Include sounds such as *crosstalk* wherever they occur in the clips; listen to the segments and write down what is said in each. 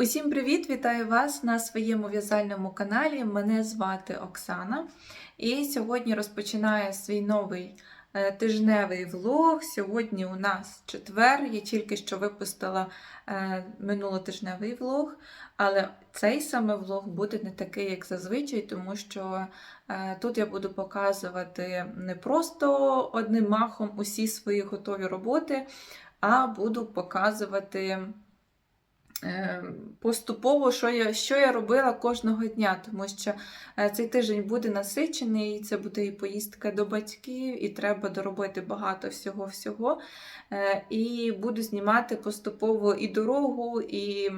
Усім привіт! Вітаю вас на своєму в'язальному каналі. Мене звати Оксана. І сьогодні розпочинаю свій новий е, тижневий влог. Сьогодні у нас четвер. Я тільки що випустила е, минулотижневий влог, але цей саме влог буде не такий, як зазвичай, тому що е, тут я буду показувати не просто одним махом усі свої готові роботи, а буду показувати. Е, Поступово, що я, що я робила кожного дня, тому що е, цей тиждень буде насичений, це буде і поїздка до батьків, і треба доробити багато всього-всього. Е, І буду знімати поступово і дорогу, і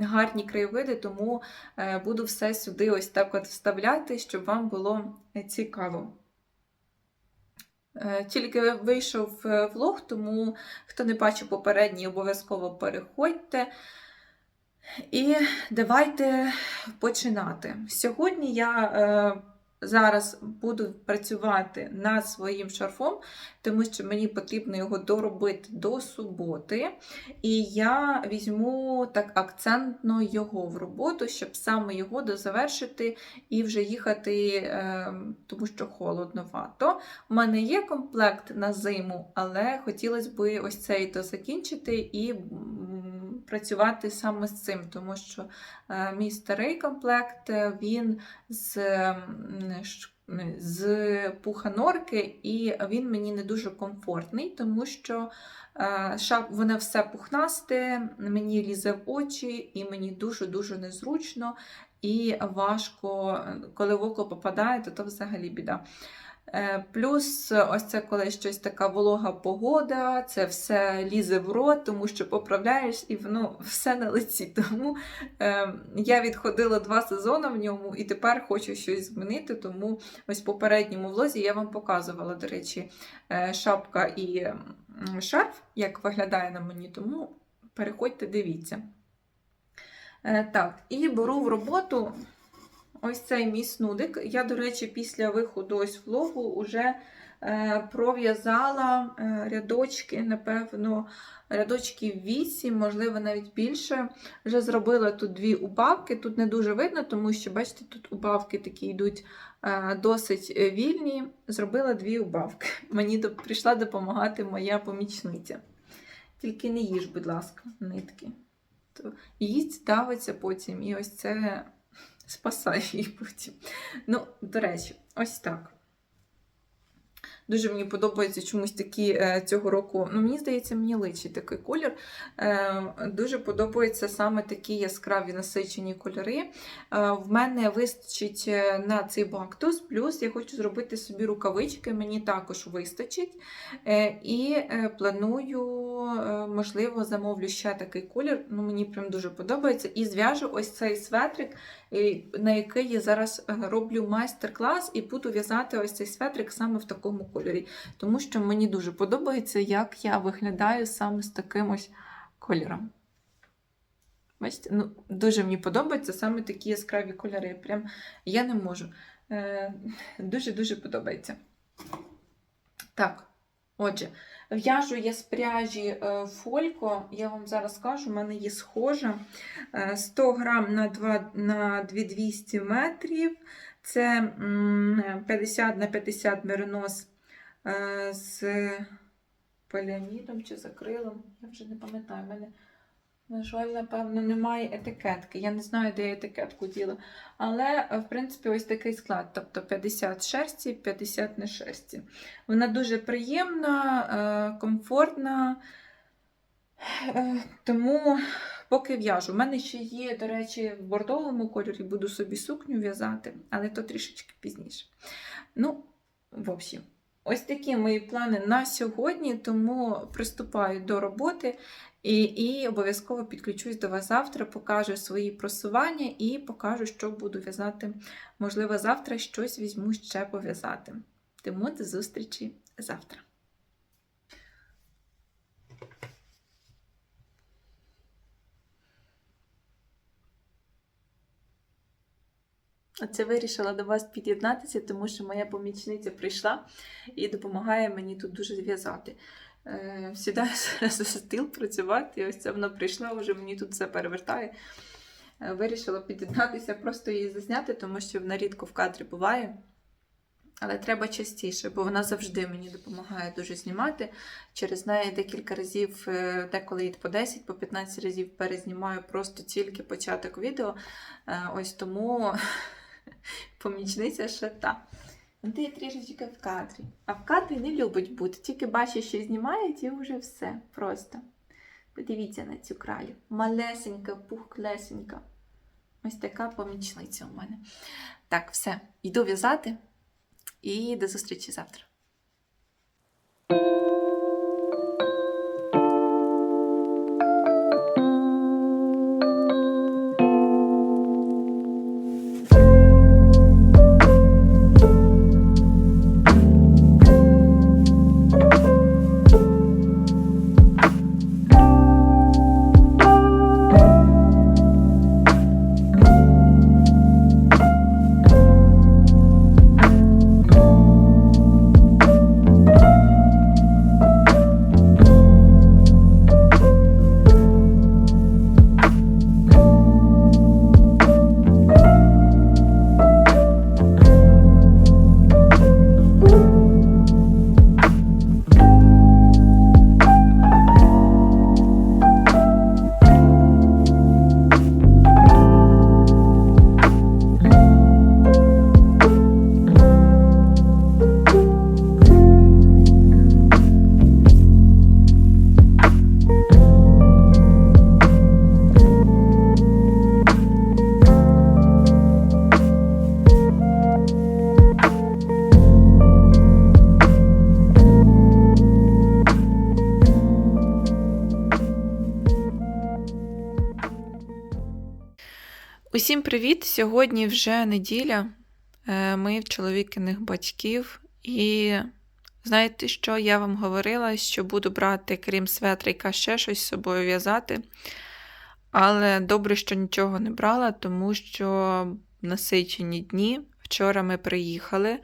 гарні краєвиди, тому е, буду все сюди ось так от вставляти, щоб вам було цікаво. Тільки вийшов влог, тому хто не бачив попередній, обов'язково переходьте. І давайте починати. Сьогодні я е, зараз буду працювати над своїм шарфом, тому що мені потрібно його доробити до суботи. І я візьму так акцентно його в роботу, щоб саме його дозавершити і вже їхати, е, тому що холодновато. У мене є комплект на зиму, але хотілося б ось цей то закінчити і працювати саме з цим, тому що е, мій старий комплект е, він з, з пуханорки, і він мені не дуже комфортний, тому що е, шап, воно все пухнасте, мені лізе в очі, і мені дуже-дуже незручно і важко, коли в око попадає, то то взагалі біда. Е, Плюс, ось це коли щось така волога погода, це все лізе в рот, тому що поправляєш і воно все на лиці. Тому е, я відходила два сезони в ньому і тепер хочу щось змінити. Тому ось в попередньому влозі я вам показувала, до речі, е, шапка і шарф, як виглядає на мені, тому переходьте, дивіться. Е, Так, і беру в роботу ось цей мій снудик. Я, до речі, після виходу ось влогу вже е, пров'язала е, рядочки, напевно, рядочки 8, можливо, навіть більше. Вже зробила тут дві убавки. Тут не дуже видно, тому що, бачите, тут убавки такі йдуть е, досить вільні. Зробила дві убавки. *laughs* Мені прийшла допомагати моя помічниця. Тільки не їж, будь ласка, нитки. То їсть, давиться потім, і ось це спасає *laughs* її потім. Ну, до речі, ось так. Дуже мені подобається чомусь такі е, цього року. Ну, мені здається, мені личить такий колір. Е, дуже подобаються саме такі яскраві насичені кольори. Е, в мене вистачить на цей бактус, плюс я хочу зробити собі рукавички, мені також вистачить. І планую, можливо, замовлю ще такий колір. Ну, мені прям дуже подобається. І зв'яжу ось цей светрик, на який я зараз е, роблю майстер-клас, і буду в'язати ось цей светрик саме в такому кольорі. Тому що мені дуже подобається, як я виглядаю саме з таким ось кольором. Бачите, ну, дуже мені подобаються саме такі яскраві кольори. Прям я не можу. Е, *laughs* Дуже-дуже подобається. Так, отже, в'яжу я з пряжі е, фолько. Я вам зараз скажу, в мене є схожа. Е, 100 грам на 2, на 2200 метрів. Це 50 на 50 меринос е, з поліамідом чи з акрилом. Я вже не пам'ятаю. в мене, на жаль, напевно, немає етикетки. Я не знаю, де етикетку діла. Але, в принципі, ось такий склад. Тобто 50 шерсті, 50 не шерсті. Вона дуже приємна, е, комфортна. Е, Тому поки в'яжу. У мене ще є, до речі, в бордовому кольорі буду собі сукню в'язати, але то трішечки пізніше. Ну, в общем, ось такі мої плани на сьогодні, тому приступаю до роботи і, і обов'язково підключусь до вас завтра, покажу свої просування і покажу, що буду в'язати. Можливо, завтра щось візьму ще пов'язати. Тому до зустрічі завтра. Оце вирішила до вас під'єднатися, тому що моя помічниця прийшла і допомагає мені тут дуже зв'язати. Е, Сідаю *laughs* зараз за стіл працювати, і ось це вона прийшла, вже мені тут все перевертає. е, вирішила під'єднатися, просто її зазняти, тому що вона рідко в кадрі буває. Але треба частіше, бо вона завжди мені допомагає дуже знімати. Через неї декілька разів, е, деколи і по 10, по 15 разів перезнімаю просто тільки початок відео. Е, Ось тому помічниця ще та. Ти трішечки в кадрі. А в кадрі не любить бути. Тільки бачить, що знімають, і вже все. Просто. Подивіться на цю кралю. Малесенька, пухклесенька. Ось така помічниця у мене. Так, все. Йду в'язати і до зустрічі завтра. Сьогодні вже неділя. Е, Ми в чоловікиних батьків. І знаєте, що я вам говорила, що буду брати, крім светрика, ще щось з собою в'язати. Але добре, що нічого не брала, тому що насичені дні. Вчора ми приїхали.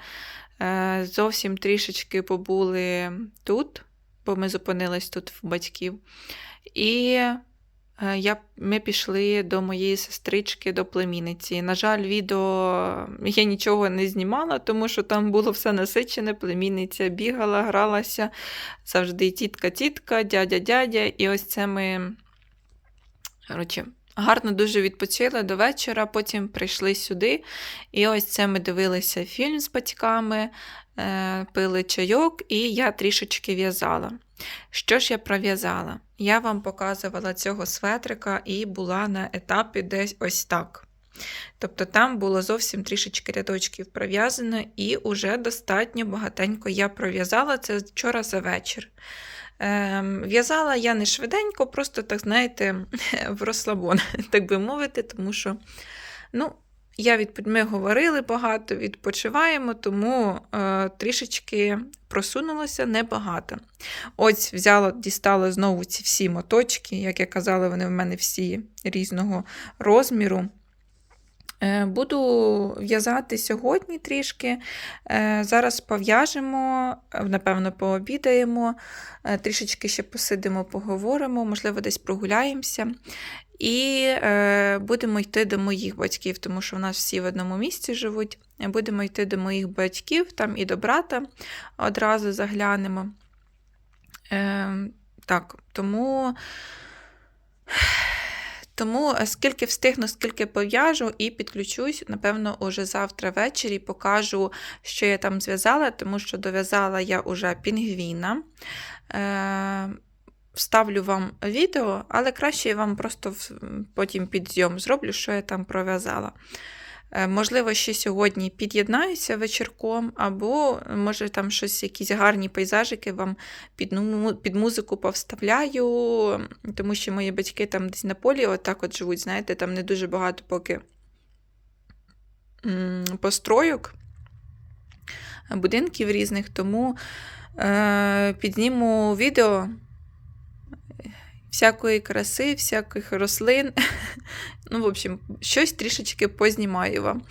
Е, Зовсім трішечки побули тут, бо ми зупинились тут в батьків. І я, ми пішли до моєї сестрички, до племінниці. На жаль, відео я нічого не знімала, тому що там було все насичене. Племінниця бігала, гралася завжди тітка-тітка, дядя-дядя. І ось це ми коротше, гарно дуже відпочили до вечора, потім прийшли сюди. І ось це ми дивилися фільм з батьками, е, пили чайок, і я трішечки в'язала. Що ж я пров'язала? Я вам показувала цього светрика і була на етапі десь ось так. Тобто там було зовсім трішечки рядочків пров'язано, і вже достатньо багатенько я пров'язала це вчора за вечір. Ем, В'язала я не швиденько, просто, так знаєте, *laughs* в розслабон, *laughs* так би мовити, тому що, ну, я від... ми говорили багато, відпочиваємо, тому е, трішечки просунулося небагато. Ось взяла, дістала знову ці всі моточки, як я казала, вони в мене всі різного розміру. Е, Буду в'язати сьогодні трішки. Е, Зараз пов'яжемо, напевно, пообідаємо, е, трішечки ще посидимо, поговоримо, можливо, десь прогуляємося. І будемо йти до моїх батьків, тому що в нас всі в одному місці живуть. Будемо йти до моїх батьків, там і до брата одразу заглянемо. Так, тому. Тому е, скільки встигну, скільки пов'яжу і підключусь, напевно, уже завтра ввечері покажу, що я там зв'язала, тому що дов'язала я уже пінгвіна. Е, Вставлю вам відео, але краще я вам просто потім потім підзйом зроблю, що я там пров'язала. Е, Можливо, ще сьогодні під'єднаюся вечірком, або, може, там щось, якісь гарні пейзажики вам під, ну, під музику повставляю, тому що мої батьки там десь на полі отак от живуть, знаєте, там не дуже багато поки м, постройок, будинків різних, тому е, підніму відео всякої краси, всяких рослин. *laughs* Ну, в общем, щось трішечки познімаю вам.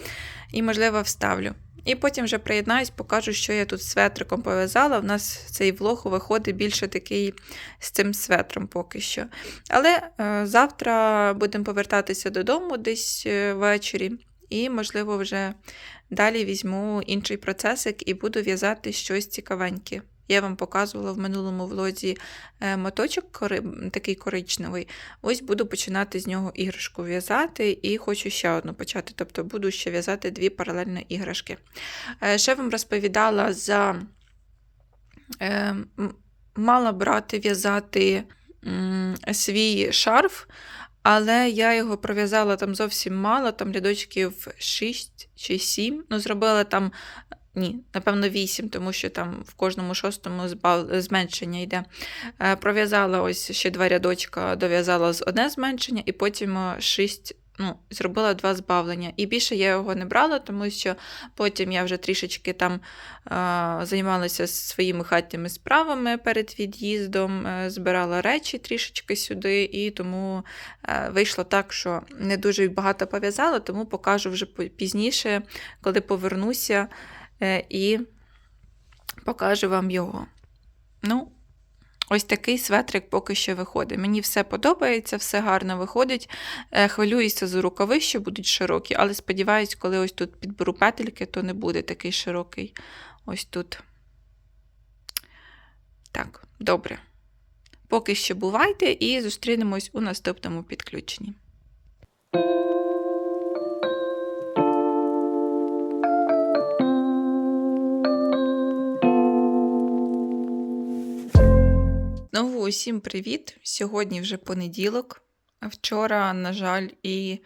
І, можливо, вставлю. І потім вже приєднаюсь, покажу, що я тут светриком пов'язала. У нас цей влог виходить більше такий з цим светром поки що. Але е, завтра будемо повертатися додому десь е, ввечері, і, можливо, вже далі візьму інший процесик і буду в'язати щось цікавеньке. Я вам показувала в минулому влозі е, моточок такий коричневий. Ось буду починати з нього іграшку в'язати і хочу ще одну почати. Тобто буду ще в'язати дві паралельні іграшки. Е, Ще вам розповідала за е, мала брати в'язати свій шарф, але я його пров'язала там зовсім мало, там рядочків 6 чи 7. Ну, зробила там. Ні, напевно, 8, тому що там в кожному шостому зменшення йде. Е, Пров'язала ось ще два рядочка, дов'язала з одне зменшення, і потім е, шість, ну, зробила два збавлення. І більше я його не брала, тому що потім я вже трішечки там е, займалася своїми хатніми справами перед від'їздом, е, збирала речі трішечки сюди, і тому е, вийшло так, що не дуже багато пов'язала, тому покажу вже пізніше, коли повернуся, і покажу вам його. Ну, Ось такий светрик поки що виходить. Мені все подобається, все гарно виходить. Е, Хвилююся за рукави, що будуть широкі, але сподіваюсь, коли ось тут підберу петельки, то не буде такий широкий. Ось тут. Так, добре. Поки що бувайте і зустрінемось у наступному підключенні. Знову усім привіт! Сьогодні вже понеділок. А Вчора, на жаль, і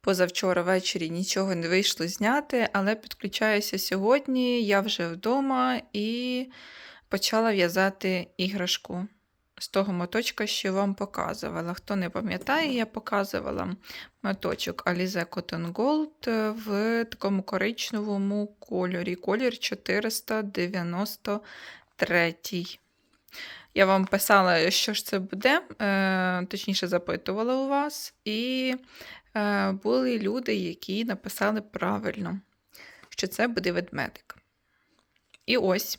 позавчора ввечері нічого не вийшло зняти, але підключаюся сьогодні. Я вже вдома і почала в'язати іграшку з того моточка, що вам показувала. Хто не пам'ятає, я показувала моточок Alize Cotton Gold в такому коричневому кольорі. Колір 493. Я вам писала, що ж це буде, е, точніше запитувала у вас, і е, були люди, які написали правильно, що це буде ведмедик. І ось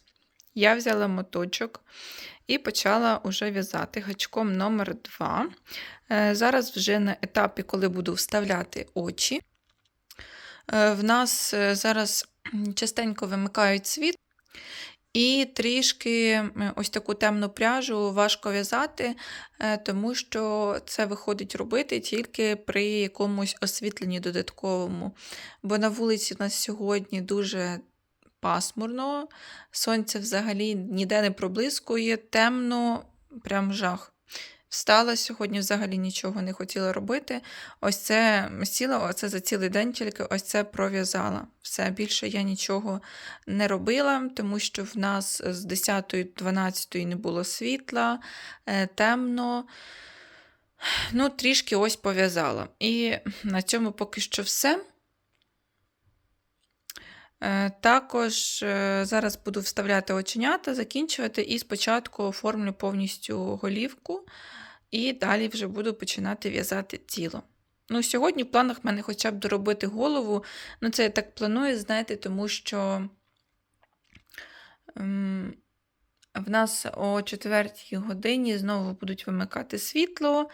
я взяла моточок і почала уже в'язати гачком номер 2. Е, зараз вже на етапі, коли буду вставляти очі. В нас зараз частенько вимикають світ. І трішки ось таку темну пряжу важко в'язати, е, тому що це виходить робити тільки при якомусь освітленні додатковому. Бо на вулиці у нас сьогодні дуже пасмурно, сонце взагалі ніде не проблискує, темно, прям жах. Встала сьогодні, взагалі нічого не хотіла робити. Ось це сіла, оце за цілий день тільки ось це пров'язала. Все, більше я нічого не робила, тому що в нас з 10-12 не було світла, е, темно. Ну, трішки ось пов'язала. І на цьому поки що все. Е, Також е, зараз буду вставляти оченята, закінчувати і спочатку оформлю повністю голівку, і далі вже буду починати в'язати тіло. Ну, Сьогодні в планах в мене хоча б доробити голову. Ну, це я так планую, знаєте, тому що ем, в нас о 4 годині знову будуть вимикати світло.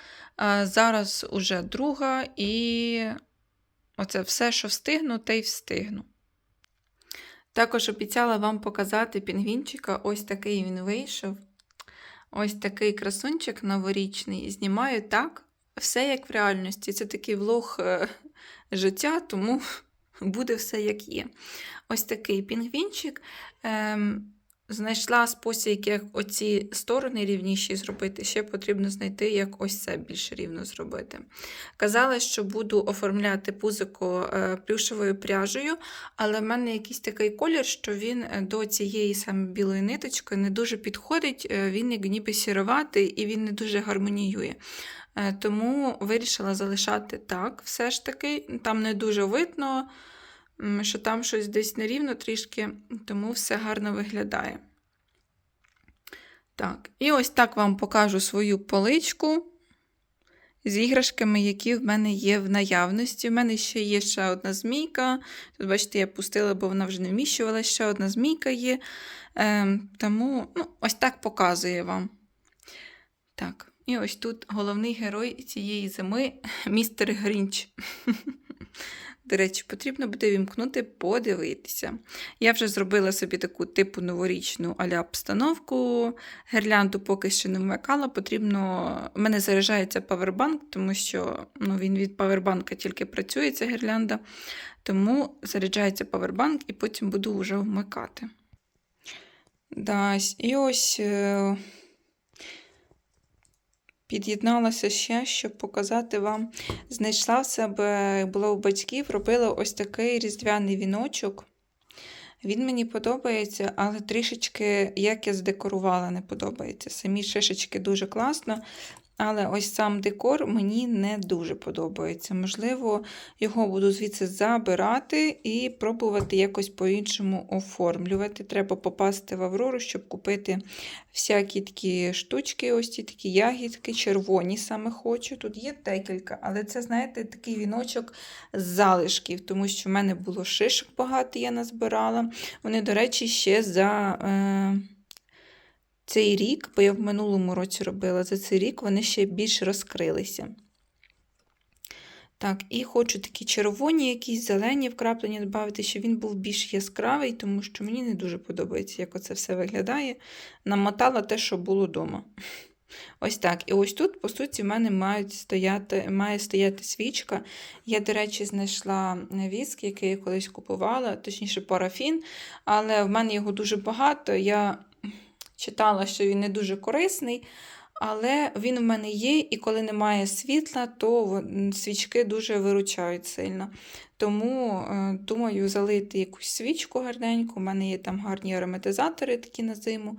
Зараз уже друга, і оце все, що встигну, те й встигну. Також обіцяла вам показати пінгвінчика. Ось такий він вийшов. Ось такий красунчик новорічний. Знімаю так, все як в реальності. Це такий влог е, *laughs* життя, тому *laughs* буде все як є. Ось такий пінгвінчик. Ем, знайшла спосіб, як оці сторони рівніші зробити. Ще потрібно знайти, як ось це більш рівно зробити. Казала, що буду оформляти пузико е, плюшевою пряжею, але в мене якийсь такий колір, що він е, до цієї саме білої ниточки не дуже підходить, е, він як ніби сіроватий і він не дуже гармоніює. Тому вирішила залишати так, все ж таки. Там не дуже видно, що там щось десь нерівно трішки, тому все гарно виглядає. Так, і ось так вам покажу свою поличку з іграшками, які в мене є в наявності. У мене ще є ще одна змійка. Тут, бачите, я пустила, бо вона вже не вміщувалася, ще одна змійка є. Ем, тому ну, ось так показує вам. Так, і ось тут головний герой цієї зими *laughs* містер Грінч. *laughs* До речі, потрібно буде вімкнути, подивитися. Я вже зробила собі таку типу новорічну аля обстановку. Гірлянду поки що не вмикала. Потрібно. У мене заряджається павербанк, тому що ну, він від павербанка тільки працює, ця гірлянда. Тому заряджається павербанк і потім буду вже вмикати. Да, і ось. Під'єдналася ще, щоб показати вам. Знайшла в себе, була у батьків, робила ось такий різдвяний віночок. Він мені подобається, але трішечки, як я здекорувала, не подобається. Самі шишечки дуже класно, але ось сам декор мені не дуже подобається. Можливо, його буду звідси забирати і пробувати якось по-іншому оформлювати. Треба попасти в Аврору, щоб купити всякі такі штучки, ось ці такі ягідки, червоні саме хочу. Тут є декілька, але це, знаєте, такий віночок з залишків, тому що в мене було шишок багато, я назбирала. Вони, до речі, ще за. Е цей рік, бо я в минулому році робила за цей рік, вони ще більш розкрилися. Так, і хочу такі червоні, якісь зелені вкраплення додати, щоб він був більш яскравий, тому що мені не дуже подобається, як оце все виглядає. Намотала те, що було вдома. *laughs* Ось так. І ось тут, по суті, в мене мають стояти, має стояти свічка. Я, до речі, знайшла віск, який я колись купувала, точніше, парафін, але в мене його дуже багато. Я читала, що він не дуже корисний, але він в мене є, і коли немає світла, то свічки дуже виручають сильно. Тому, е, думаю, залити якусь свічку гарненьку. У мене є там гарні ароматизатори такі на зиму.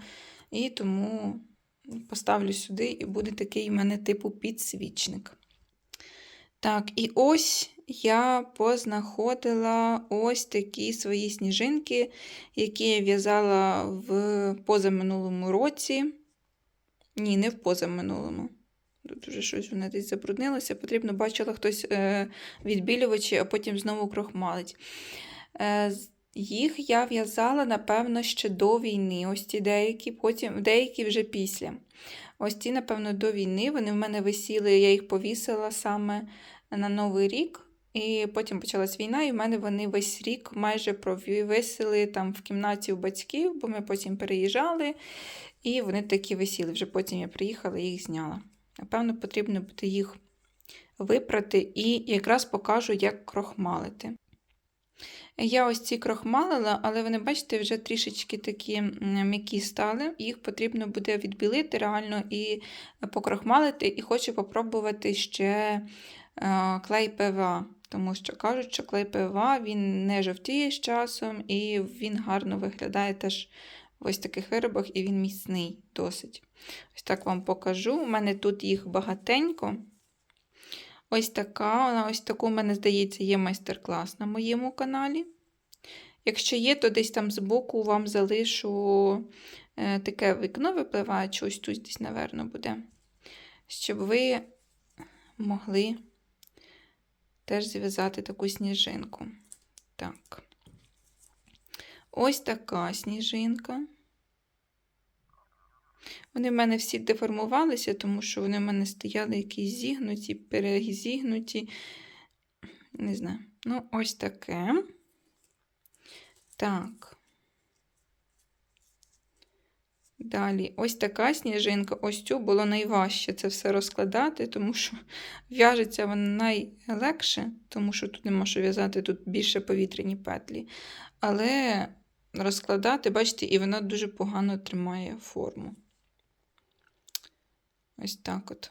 І тому поставлю сюди, і буде такий у мене типу підсвічник. Так, і ось я познаходила ось такі свої сніжинки, які я в'язала в позаминулому році. Ні, не в позаминулому. Тут вже щось воно десь забруднилося. Потрібно, бачила хтось е, відбілювачі, а потім знову крохмалить. Е, їх я в'язала, напевно, ще до війни. Ось ці деякі, потім, деякі вже після. Ось ці, напевно, до війни. Вони в мене висіли, я їх повісила саме на Новий рік. І потім почалась війна, і в мене вони весь рік майже провисили там в кімнаті у батьків, бо ми потім переїжджали, і вони такі висіли. Вже потім я приїхала і їх зняла. Напевно, потрібно буде їх випрати і якраз покажу, як крохмалити. Я ось ці крохмалила, але вони, бачите, вже трішечки такі м'які стали. Їх потрібно буде відбілити реально і покрохмалити, і хочу попробувати ще е, клей ПВА. Тому що кажуть, що клей ПВА він не жовтіє з часом, і він гарно виглядає теж в ось таких виробах, і він міцний досить. Ось так вам покажу. У мене тут їх багатенько. Ось така, ось таку, мене, здається, є майстер-клас на моєму каналі. Якщо є, то десь там збоку вам залишу е, таке вікно випливаюче, ось тут десь, напевно, буде, щоб ви могли теж зв'язати таку сніжинку. Так. Ось така сніжинка. Вони в мене всі деформувалися, тому що вони в мене стояли якісь зігнуті, перезігнуті. Не знаю. Ну, ось таке. Так. Далі, ось така сніжинка. Ось цю було найважче це все розкладати, тому що в'яжеться вона найлегше, тому що тут нема що в'язати, тут більше повітряні петлі. Але розкладати, бачите, і вона дуже погано тримає форму. Ось так от.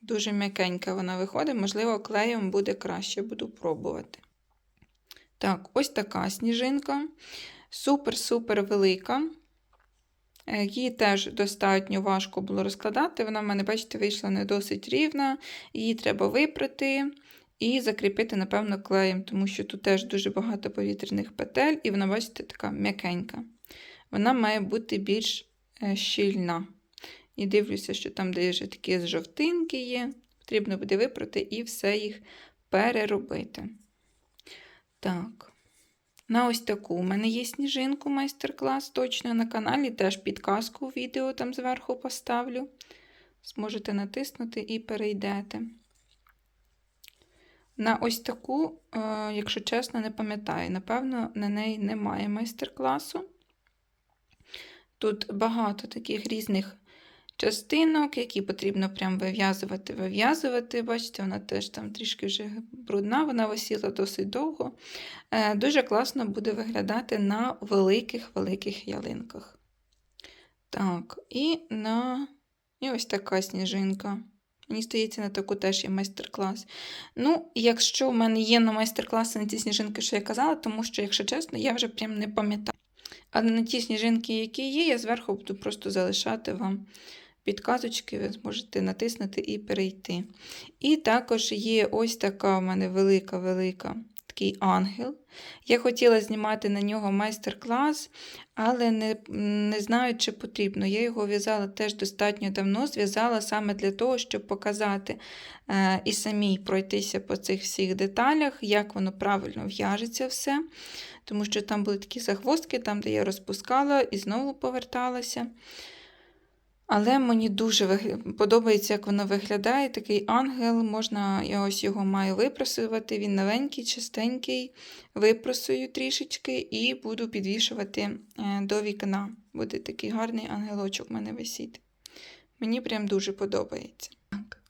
Дуже м'якенька вона виходить, можливо, клеєм буде краще, буду пробувати. Так, ось така сніжинка. Супер-супер велика. Е, її теж достатньо важко було розкладати. Вона в мене, бачите, вийшла не досить рівна. Її треба випрати і закріпити, напевно, клеєм, тому що тут теж дуже багато повітряних петель, і вона, бачите, така м'якенька. Вона має бути більш е, щільна. І дивлюся, що там, де вже такі жовтинки є, Потрібно буде випрати і все їх переробити. Так. На ось таку у мене є сніжинку майстер-клас точно на каналі. Теж підказку у відео там зверху поставлю. Зможете натиснути і перейдете. На ось таку, е, якщо чесно, не пам'ятаю. Напевно, на неї немає майстер-класу. Тут багато таких різних частинок, які потрібно прям вив'язувати, вив'язувати. Бачите, вона теж там трішки вже брудна, вона висіла досить довго. Е, Дуже класно буде виглядати на великих-великих ялинках. Так, і на і ось така сніжинка. Мені здається, на таку теж є майстер-клас. Ну, якщо в мене є на майстер-класи на ті сніжинки, що я казала, тому що, якщо чесно, я вже прям не пам'ятаю. Але на ті сніжинки, які є, я зверху буду просто залишати вам підказочки, ви зможете натиснути і перейти. І також є ось така в мене велика-велика такий ангел. Я хотіла знімати на нього майстер-клас, але не, не знаю, чи потрібно. Я його в'язала теж достатньо давно, зв'язала саме для того, щоб показати е, і самій пройтися по цих всіх деталях, як воно правильно в'яжеться все. Тому що там були такі загвоздки, там, де я розпускала і знову поверталася. Але мені дуже подобається, як воно виглядає. Такий ангел, можна, я ось його маю випросувати. Він новенький, чистенький. Випросую трішечки і буду підвішувати е, до вікна. Буде такий гарний ангелочок в мене висіти. Мені прям дуже подобається. Так.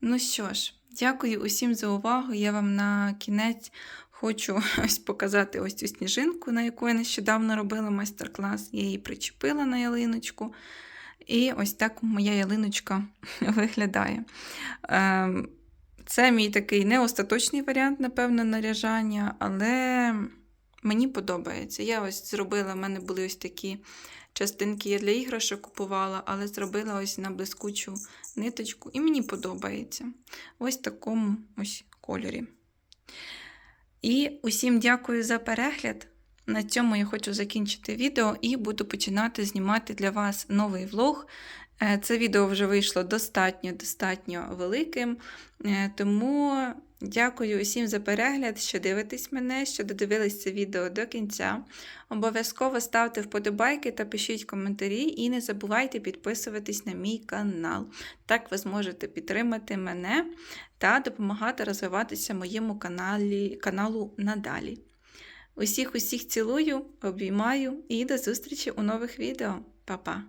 Ну що ж, дякую усім за увагу. Я вам на кінець хочу *laughs* ось показати ось цю сніжинку, на яку я нещодавно робила майстер-клас. Я її причепила на ялиночку. І ось так моя ялиночка *laughs* виглядає. Ем, Це мій такий не остаточний варіант, напевно, наряжання, але мені подобається. Я ось зробила, в мене були ось такі частинки, я для іграшок купувала, але зробила ось на блискучу ниточку, і мені подобається. Ось такому ось кольорі. І усім дякую за перегляд. На цьому я хочу закінчити відео і буду починати знімати для вас новий влог. Е, Це відео вже вийшло достатньо-достатньо великим. Е, Тому дякую усім за перегляд, що дивитесь мене, що додивились це відео до кінця. Обов'язково ставте вподобайки та пишіть коментарі, і не забувайте підписуватись на мій канал. Так ви зможете підтримати мене та допомагати розвиватися моєму каналі, каналу надалі. Усіх усіх цілую, обіймаю і до зустрічі у нових відео. Па-па!